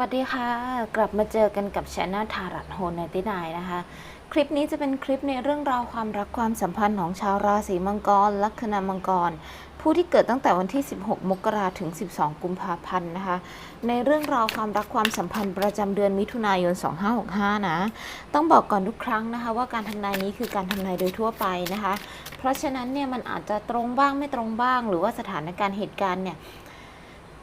วัสดีค่ะ กลับมาเจอกันกับช anel ทารัตโฮนตินายนะคะ คลิปนี้จะเป็นคลิปในเรื่องราวความรักความสัมพันธ์ของชาวราศีมังกร ลัคนามังกร ผู้ที่เกิดตั้งแต่วันที่ 16 มกราถึง 12 กุมภาพันธ์นะคะ ในเรื่องราวความรักความสัมพันธ์ประจำเดือนมิถุนายน 2565 นะ ต้องบอกก่อนทุกครั้งนะคะว่าการทำนายนี้คือการทำนายโดยทั่วไปนะคะ เพราะฉะนั้นเนี่ยมันอาจจะตรงบ้างไม่ตรงบ้าง หรือว่าสถานการณ์เหตุการณ์เนี่ย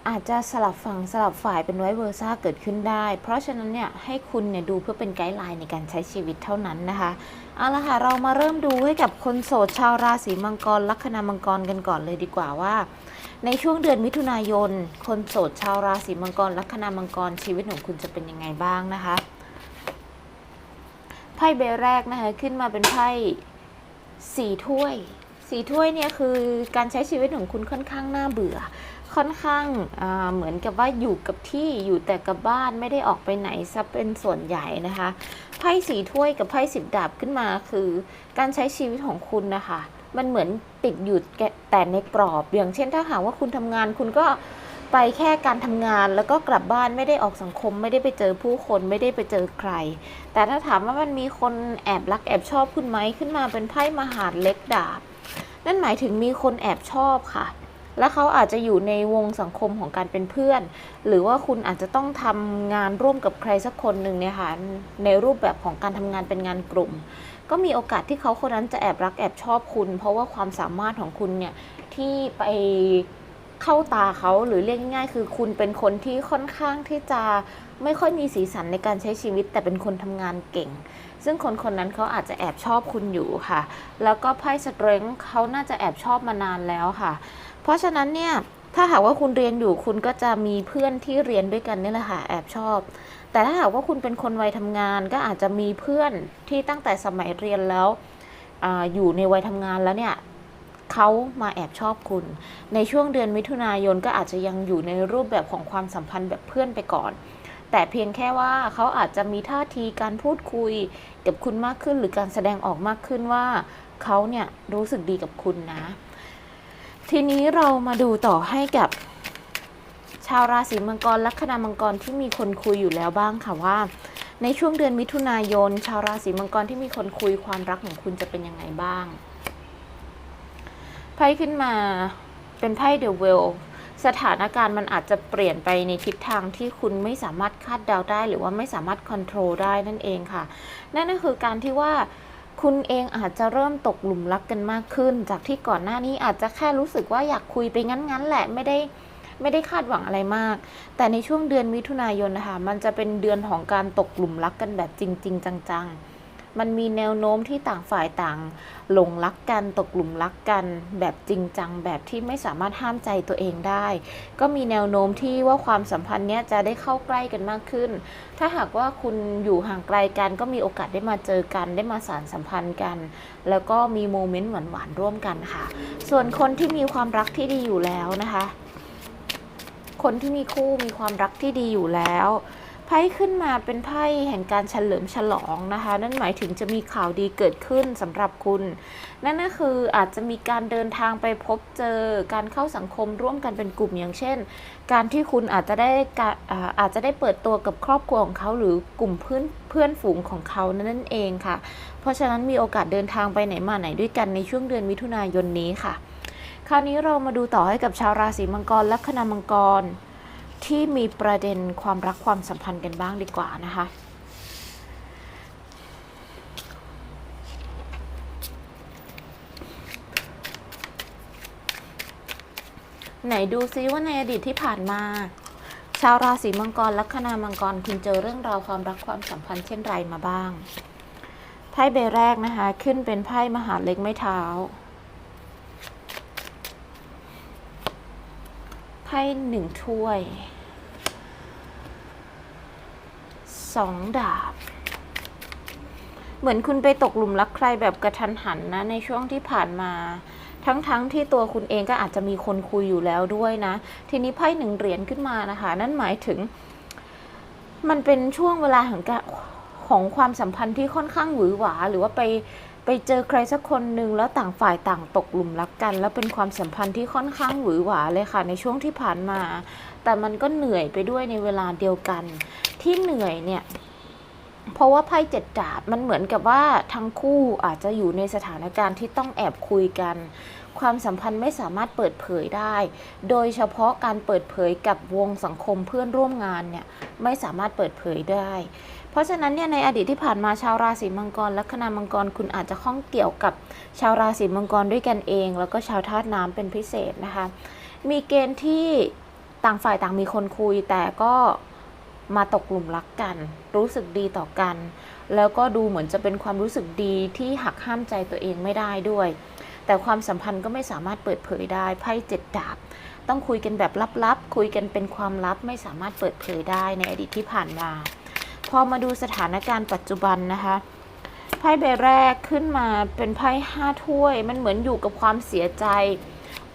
อาจจะสลับฝั่งสลับฝ่ายเป็นไวเวอร์ซ่าเกิดขึ้นได้ เพราะฉะนั้นเนี่ยให้คุณเนี่ยดูเพื่อเป็นไกด์ไลน์ในการใช้ชีวิตเท่านั้นนะคะ เอาละค่ะ เรามาเริ่มดูให้กับคนโสดชาวราศีมังกรลัคนามังกรกันก่อนเลยดีกว่าว่า ในช่วงเดือนมิถุนายน คนโสดชาวราศีมังกรลัคนามังกรชีวิตของคุณจะเป็นยังไงบ้างนะคะไพ่ใบแรกนะคะขึ้นมาเป็นไพ่สี่ถ้วยสี่ถ้วยเนี่ยคือการใช้ชีวิตของคุณค่อนข้างน่าเบื่อ ค่อนข้างเหมือนกับว่าอยู่กับที่อยู่แต่กับบ้านไม่ได้ออกไปไหนซะเป็นส่วนใหญ่นะคะไพ่สีถ้วยกับไพ่สิบดาบขึ้นมาคือ การใช้ชีวิตของคุณนะคะมันเหมือนติดอยู่แต่ในกรอบอย่างเช่นถ้าหากว่าคุณทำงานคุณก็ไปแค่การทำงานแล้วก็กลับบ้านไม่ได้ออกสังคม ไม่ได้ไปเจอผู้คนไม่ได้ไปเจอใคร แต่ถ้าถามว่ามันมีคนแอบรักแอบชอบคุณไหมขึ้นมาเป็นไพ่มหาดเล็กดาบ นั่นหมายถึงมีคนแอบชอบค่ะ และเขาอาจจะอยู่ในวงสังคมของการเป็นเพื่อน หรือว่าคุณอาจจะต้องทำงานร่วมกับใครสักคนหนึ่งเนี่ยค่ะในรูปแบบของการทำงานเป็นงานกลุ่ม ก็มีโอกาสที่เขาคนนั้นจะแอบรักแอบชอบคุณ เพราะว่าความสามารถของคุณเนี่ยที่ไปเข้าตาเขาหรือเรียกง่ายๆคือคุณเป็นคนที่ค่อนข้างที่จะไม่ค่อยมีสีสันในการใช้ชีวิต แต่เป็นคนทำงานเก่ง ซึ่งคนคนนั้นเขาอาจจะแอบชอบคุณอยู่ค่ะ แล้วก็ไพ่สเตร n งเขาน่าจะแอบชอบมานานแล้วค่ะ เพราะฉะนั้นเนี่ยถ้าหากว่าคุณเรียนอยู่คุณก็จะมีเพื่อนที่เรียนด้วยกันนี่แหละค่ะแอบชอบ แต่ถ้าหากว่าคุณเป็นคนวัยทำงาน ก็อาจจะมีเพื่อนที่ตั้งแต่สมัยเรียนแล้วออยู่ในวัยทำงานแล้วเนี่ยเขามาแอบชอบคุณ ในช่วงเดือนมิถุนายนก็อาจจะยังอยู่ในรูปแบบของความสัมพันธ์แบบเพื่อนไปก่อน แต่เพียงแค่ว่าเขาอาจจะมีท่าทีการพูดคุยกับคุณมากขึ้น หรือการแสดงออกมากขึ้นว่าเขาเนี่ยรู้สึกดีกับคุณนะ ทีนี้เรามาดูต่อให้กับ ชาวราศีมังกรลัคนามังกรที่มีคนคุยอยู่แล้วบ้างค่ะว่า ในช่วงเดือนมิถุนายน ชาวราศีมังกรที่มีคนคุยความรักของคุณจะเป็นยังไงบ้างไพ่ขึ้นมาเป็นไพ่เดอะเวลสถานการณ์มันอาจจะเปลี่ยนไปในทิศทางที่คุณไม่สามารถคาดเดาได้ หรือว่าไม่สามารถควบคุมได้นั่นเองค่ะ นั่นก็คือการที่ว่า คุณเองอาจจะเริ่มตกหลุมรักกันมากขึ้น จากที่ก่อนหน้านี้อาจจะแค่รู้สึกว่าอยากคุยไปงั้นๆแหละไม่ได้ไม่ได้คาดหวังอะไรมาก แต่ในช่วงเดือนมิถุนายนนะคะมันจะเป็นเดือนของการตกหลุมรักกันแบบจริง ๆ จังๆ มันมีแนวโน้มที่ต่างฝ่ายต่าง หลงรักกันตกหลุมรักกัน แบบจริงจังแบบที่ไม่สามารถห้ามใจตัวเองได้ ก็มีแนวโน้มที่ว่าความสัมพันธ์เนี้ยจะได้เข้าใกล้กันมากขึ้น ถ้าหากว่าคุณอยู่ห่างไกลกัน ก็มีโอกาสได้มาเจอกันได้มาสานสัมพันธ์กัน แล้วก็มีโมเมนต์หวานๆร่วมกันค่ะ ส่วนคนที่มีความรักที่ดีอยู่แล้วนะคะ คนที่มีคู่มีความรักที่ดีอยู่แล้ว ไพ่ขึ้นมาเป็นไพ่แห่งการเฉลิมฉลองนะคะ นั่นหมายถึงจะมีข่าวดีเกิดขึ้นสำหรับคุณ นั่นก็คืออาจจะมีการเดินทางไปพบเจอการเข้าสังคมร่วมกันเป็นกลุ่มอย่างเช่น การที่คุณอาจจะได้อาจจะได้เปิดตัวกับครอบครัวของเขาหรือกลุ่มเพื่อนเพื่อนฝูงของเขานั่นเองค่ะ เพราะฉะนั้นมีโอกาสเดินทางไปไหนมาไหนด้วยกันในช่วงเดือนมิถุนายนนี้ค่ะ คราวนี้เรามาดูต่อให้กับชาวราศีมังกรและคนามังกร ที่มีประเด็นความรักความสัมพันธ์กันบ้างดีกว่านะคะไหนดูซิว่าในอดีตที่ผ่านมา ชาวราศีมังกรลัคนามังกรคุณเจอเรื่องราวความรักความสัมพันธ์เช่นไรมาบ้าง ไพ่ใบแรกนะคะ ขึ้นเป็นไพ่มหาเล็กไม้เท้า ไพ่หนึ่งถ้วย สองดาบ เหมือนคุณไปตกหลุมรักใครแบบกระทันหันนะ ในช่วงที่ผ่านมา ทั้งๆทที่ตัวคุณเองก็อาจจะมีคนคุยอยู่แล้วด้วยนะ ทีนี้ไพ่หนึ่งเหรียญขึ้นมานะคะ นั่นหมายถึง มันเป็นช่วงเวลาของการของความสัมพันธ์ที่ค่อนข้างหวือหวา หรือว่าไปไปเจอใครสักคนหนึ่งแล้วต่างฝ่ายต่างตกหลุมรักกัน แล้วเป็นความสัมพันธ์ที่ค่อนข้างหวือหวาเลยค่ะ ในช่วงที่ผ่านมา แต่มันก็เหนื่อยไปด้วยในเวลาเดียวกัน ที่เหนื่อยเนี่ยเพราะว่าไพ่เจ็ดดาบมันเหมือนกับว่าทั้งคู่อาจจะอยู่ในสถานการณ์ที่ต้องแอบคุยกัน ความสัมพันธ์ไม่สามารถเปิดเผยได้ โดยเฉพาะการเปิดเผยกับวงสังคมเพื่อนร่วมงานเนี่ยไม่สามารถเปิดเผยได้ เพราะฉะนั้นเนี่ยในอดีตที่ผ่านมาชาวราศีมังกรและคณามังกรคุณอาจจะข้องเกี่ยวกับชาวราศีมังกรด้วยกันเอง แล้วก็ชาวธาตุน้ำเป็นพิเศษนะคะ มีเกณฑ์ที่ ต่างฝ่ายต่างมีคนคุยแต่ก็มาตกหลุมรักกัน รู้สึกดีต่อกัน แล้วก็ดูเหมือนจะเป็นความรู้สึกดีที่หักห้ามใจตัวเองไม่ได้ด้วย แต่ความสัมพันธ์ก็ไม่สามารถเปิดเผยได้ไพ่เจ็ดดาบ ต้องคุยกันแบบลับๆ คุยกันเป็นความลับไม่สามารถเปิดเผยได้ในอดีตที่ผ่านมา พอมาดูสถานการณ์ปัจจุบันนะคะไพ่ใบแรกขึ้นมาเป็นไพ่ห้าถ้วย มันเหมือนอยู่กับความเสียใจ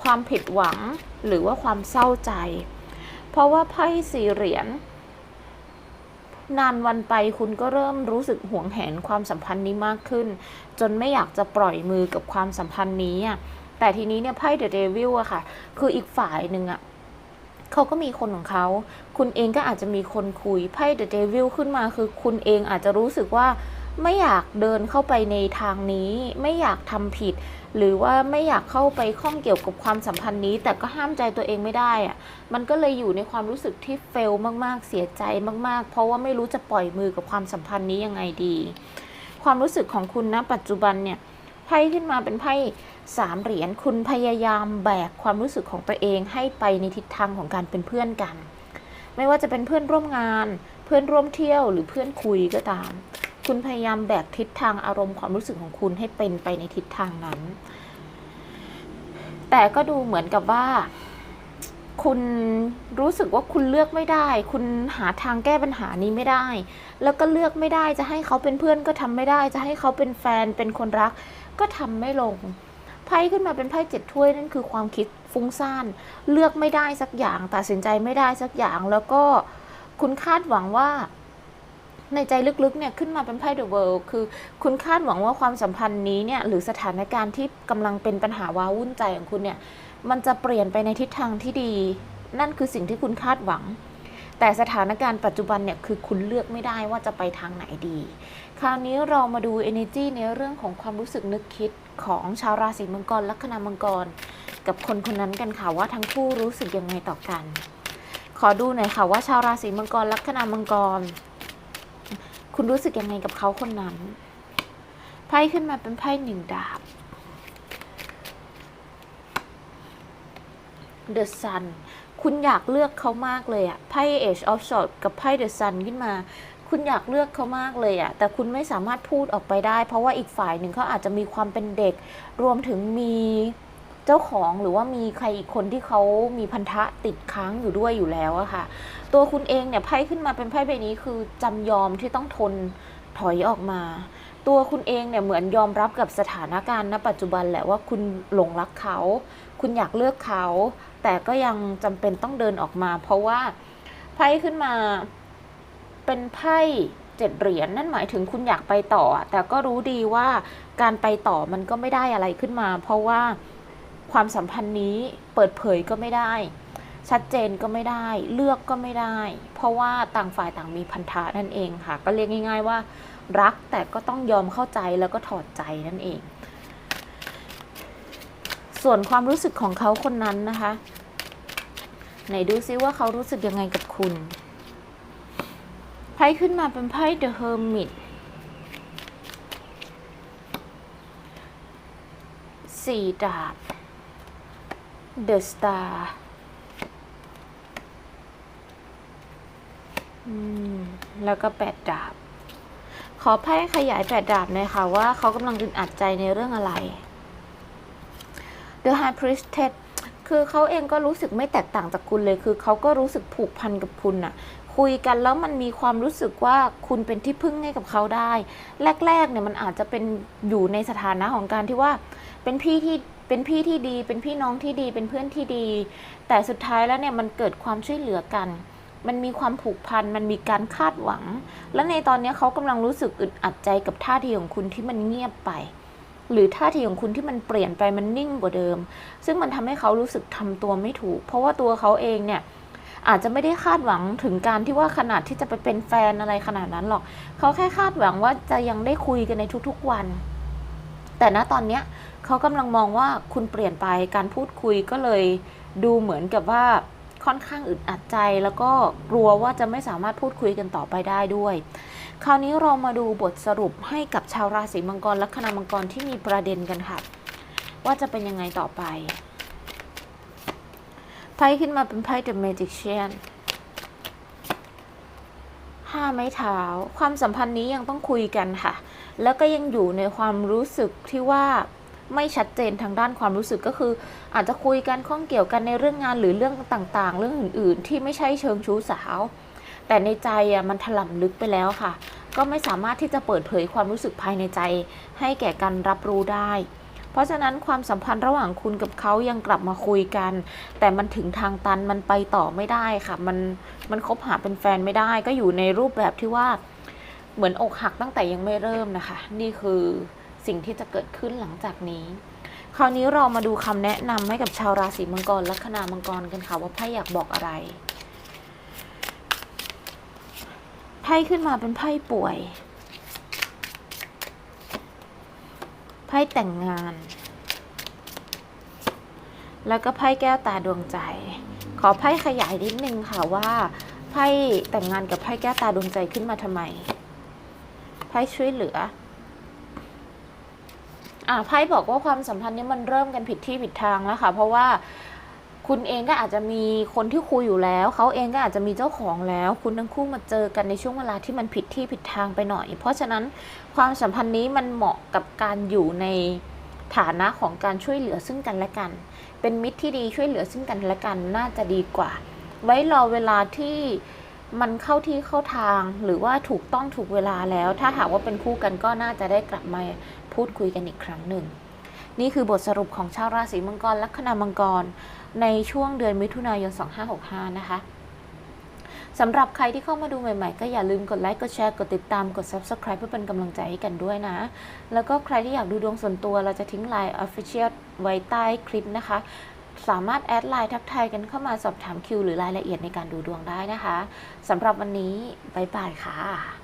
ความผิดหวังหรือว่าความเศร้าใจ เพราะว่าไพ่สี่เหรียญนานวันไปคุณก็เริ่มรู้สึกห่วงแหนความสัมพันธ์นี้มากขึ้น จนไม่อยากจะปล่อยมือกับความสัมพันธ์นี้อะแต่ทีนี้เนี่ยไพ่เดอะเดวิลอะค่ะ คืออีกฝ่ายหนึ่งอะเขาก็มีคนของเขา คุณเองก็อาจจะมีคนคุยไพ่เดอะเดวิลขึ้นมาคือคุณเองอาจจะรู้สึกว่า ไม่อยากเดินเข้าไปในทางนี้ ไม่อยากทำผิด หรือว่าไม่อยากเข้าไปข้องเกี่ยวกับความสัมพันธ์นี้ แต่ก็ห้ามใจตัวเองไม่ได้อะมันก็เลยอยู่ในความรู้สึกที่เฟลมากๆ เสียใจมากๆ เพราะว่าไม่รู้จะปล่อยมือกับความสัมพันธ์นี้ยังไงดี ความรู้สึกของคุณนะปัจจุบันเนี่ยไพ่ขึ้นมาเป็นไพ่สามเหรียญคุณพยายามแบกความรู้สึกของตัวเองให้ไปในทิศทางของการเป็นเพื่อนกัน ไม่ว่าจะเป็นเพื่อนร่วมงาน เพื่อนร่วมเที่ยวหรือเพื่อนคุยก็ตาม คุณพยายามแบกทิศทางอารมณ์ความรู้สึกของคุณให้เป็นไปในทิศทางนั้น แต่ก็ดูเหมือนกับว่า คุณรู้สึกว่าคุณเลือกไม่ได้ คุณหาทางแก้ปัญหานี้ไม่ได้ แล้วก็เลือกไม่ได้จะให้เขาเป็นเพื่อนก็ทำไม่ได้ จะให้เขาเป็นแฟนเป็นคนรัก ก็ทำไม่ลงไพ่ขึ้นมาเป็นไพ่เจ็ดถ้วยนั่นคือความคิดฟุ้งซ่านเลือกไม่ได้สักอย่าง ตัดสินใจไม่ได้สักอย่างแล้วก็คุณคาดหวังว่า ในใจลึกๆเนี่ยขึ้นมาเป็นไพ่เดอะเวิลด์คือคุณคาดหวังว่าความสัมพันธ์นี้เนี่ยหรือสถานการณ์ที่กำลังเป็นปัญหาว้าวุ่นใจของคุณเนี่ยมันจะเปลี่ยนไปในทิศทางที่ดี นั่นคือสิ่งที่คุณคาดหวัง แต่สถานการณ์ปัจจุบันเนี่ยคือคุณเลือกไม่ได้ว่าจะไปทางไหนดี คราวนี้เรามาดู energy ในเรื่องของความรู้สึกนึกคิดของชาวราศีมังกรลัคนามังกร กับคนคนนั้นกันค่ะว่าทั้งคู่รู้สึกยังไงต่อกัน ขอดูหน่อยค่ะว่าชาวราศีมังกรลัคนามังกร คุณรู้สึกยังไงกับเขาคนนั้น ไพ่ขึ้นมาเป็นไพ่หนึ่งดาบ The Sun คุณอยากเลือกเขามากเลยอะไพ่ Age of Swords กับไพ่ The Sun ขึ้นมา คุณอยากเลือกเขามากเลยอะแต่คุณไม่สามารถพูดออกไปได้ เพราะว่าอีกฝ่ายหนึ่งเขาอาจจะมีความเป็นเด็ก รวมถึงมี เจ้าของหรือว่ามีใครอีกคนที่เขามีพันธะติดค้างอยู่ด้วยอยู่แล้วอะค่ะ ตัวคุณเองเนี่ยไพ่ขึ้นมาเป็นไพ่ใบนี้คือจำยอมที่ต้องทนถอยออกมา ตัวคุณเองเนี่ยเหมือนยอมรับกับสถานการณ์ณปัจจุบันแหละว่าคุณหลงรักเขา คุณอยากเลือกเขา แต่ก็ยังจำเป็นต้องเดินออกมา เพราะว่าไพ่ขึ้นมาเป็นไพ่เจ็ดเหรียญนั่นหมายถึงคุณอยากไปต่อ แต่ก็รู้ดีว่าการไปต่อมันก็ไม่ได้อะไรขึ้นมา เพราะว่า ความสัมพันธ์นี้เปิดเผยก็ไม่ได้ ชัดเจนก็ไม่ได้ เลือกก็ไม่ได้ เพราะว่าต่างฝ่ายต่างมีพันธะนั่นเองค่ะ ก็เรียกง่าย ๆว่า รักแต่ก็ต้องยอมเข้าใจแล้วก็ถอดใจนั่นเอง ส่วนความรู้สึกของเขาคนนั้นนะคะ ไหนดูซิว่าเขารู้สึกยังไงกับคุณไพ่ขึ้นมาเป็นไพ่ The Hermit สี่ดาบ The Star อืมแล้วก็แปดดาบ ขอไพ่ขยายแปดดาบหน่อยค่ะว่าเขากำลังอึดอัดใจในเรื่องอะไร The High Priestess คือเขาเองก็รู้สึกไม่แตกต่างจากคุณเลย คือเขาก็รู้สึกผูกพันกับคุณน่ะคุยกันแล้วมันมีความรู้สึกว่าคุณเป็นที่พึ่งให้กับเขาได้ แรกๆเนี่ยมันอาจจะเป็นอยู่ในสถานะของการที่ว่า เป็นพี่ที่ เป็นพี่ที่ดี เป็นพี่น้องที่ดี เป็นเพื่อนที่ดี แต่สุดท้ายแล้วเนี่ยมันเกิดความช่วยเหลือกัน มันมีความผูกพัน มันมีการคาดหวัง และในตอนนี้เขากำลังรู้สึกอึดอัดใจกับท่าทีของคุณที่มันเงียบไป หรือท่าทีของคุณที่มันเปลี่ยนไปมันนิ่งกว่าเดิม ซึ่งมันทำให้เขารู้สึกทำตัวไม่ถูก เพราะว่าตัวเขาเองเนี่ยอาจจะไม่ได้คาดหวังถึงการที่ว่าขนาดที่จะไปเป็นแฟนอะไรขนาดนั้นหรอก เขาแค่คาดหวังว่าจะยังได้คุยกันในทุกๆวัน แต่ณตอนเนี้ย เขากำลังมองว่าคุณเปลี่ยนไปการพูดคุยก็เลยดูเหมือนกับว่าค่อนข้างอึดอัดใจ แล้วก็กลัวว่าจะไม่สามารถพูดคุยกันต่อไปได้ด้วย คราวนี้เรามาดูบทสรุปให้กับชาวราศีมังกรลัคนามังกรที่มีประเด็นกันค่ะ ว่าจะเป็นยังไงต่อไปไพ่ขึ้นมาเป็นไพ่ The Magician ห้าไม้เท้า ความสัมพันธ์นี้ยังต้องคุยกันค่ะ แล้วก็ยังอยู่ในความรู้สึกที่ว่า ไม่ชัดเจนทางด้านความรู้สึกก็คือ อาจจะคุยกันข้องเกี่ยวกันในเรื่องงานหรือเรื่องต่างๆ เรื่องอื่น ๆ ที่ไม่ใช่เชิงชู้สาว แต่ในใจอะมันถล่ำลึกไปแล้วค่ะ ก็ไม่สามารถที่จะเปิดเผยความรู้สึกภายในใจ ให้แก่กันรับรู้ได้ เพราะฉะนั้นความสัมพันธ์ระหว่างคุณกับเขายังกลับมาคุยกัน แต่มันถึงทางตันมันไปต่อไม่ได้ค่ะ มันมันคบหาเป็นแฟนไม่ได้ ก็อยู่ในรูปแบบที่ว่าเหมือนอกหักตั้งแต่ยังไม่เริ่มนะคะ นี่คือ สิ่งที่จะเกิดขึ้นหลังจากนี้ คราวนี้เรามาดูคำแนะนำให้กับชาวราศีมังกรลัคนามังกรกันค่ะว่าไพ่อยากบอกอะไรไพ่ขึ้นมาเป็นไพ่ป่วยไพ่แต่งงาน แล้วก็ไพ่แก้วตาดวงใจ ขอไพ่ขยายนิดนึงค่ะว่าไพ่แต่งงานกับไพ่แก้วตาดวงใจขึ้นมาทำไม ไพ่ช่วยเหลือ อ่าไพ่บอกว่าความสัมพันธ์นี้มันเริ่มกันผิดที่ผิดทางแล้วค่ะ เพราะว่าคุณเองก็อาจจะมีคนที่คุยอยู่แล้ว เขาเองก็อาจจะมีเจ้าของแล้ว คุณทั้งคู่มาเจอกันในช่วงเวลาที่มันผิดที่ผิดทางไปหน่อย เพราะฉะนั้นความสัมพันธ์นี้มันเหมาะกับการอยู่ในฐานะของการช่วยเหลือซึ่งกันและกัน เป็นมิตรที่ดีช่วยเหลือซึ่งกันและกันน่าจะดีกว่า ไว้รอเวลาที่มันเข้าที่เข้าทางหรือว่าถูกต้องถูกเวลาแล้ว ถ้าหากว่าเป็นคู่กันก็น่าจะได้กลับมาพูดคุยกันอีกครั้งหนึ่ง นี่คือบทสรุปของชาวราศีมังกรลัคนามังกร ในช่วงเดือนมิถุนายน 2565 นะคะสำหรับใครที่เข้ามาดูใหม่ๆ ก็อย่าลืมกดไลค์ กดแชร์ กดติดตาม กด Subscribe เพื่อเป็นกำลังใจให้กันด้วยนะ แล้วก็ใครที่อยากดูดวงส่วนตัวเราจะทิ้งไลน์ Official ไว้ใต้คลิปนะคะ สามารถแอดไลน์ทักทายกันเข้ามาสอบถามคิวหรือรายละเอียดในการดูดวงได้นะคะสำหรับวันนี้ บ๊ายบายค่ะ